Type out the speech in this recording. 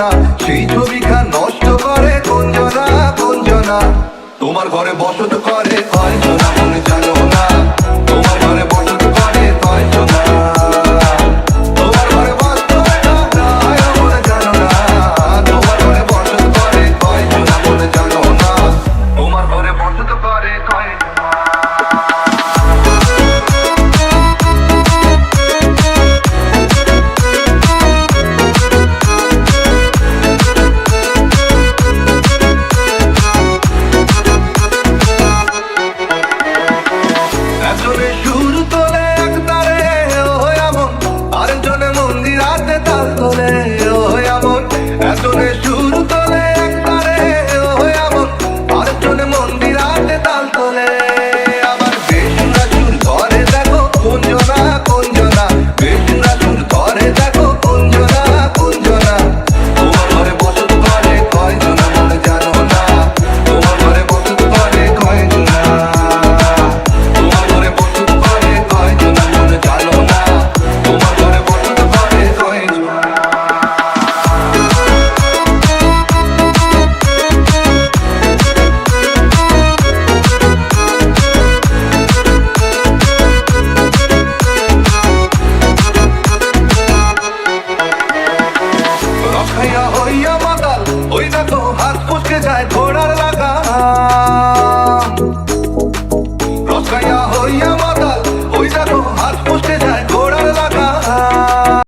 না সেই ছবিখা নষ্ট করে কোঞ্জনা কোঞ্জনা তোমার ঘরে বসত করে অঞ্জনা কোনো জানো না। হইয়া হইয়া মাতাল। ওই দেখো হাত পুষকে যায় ঘোড়ার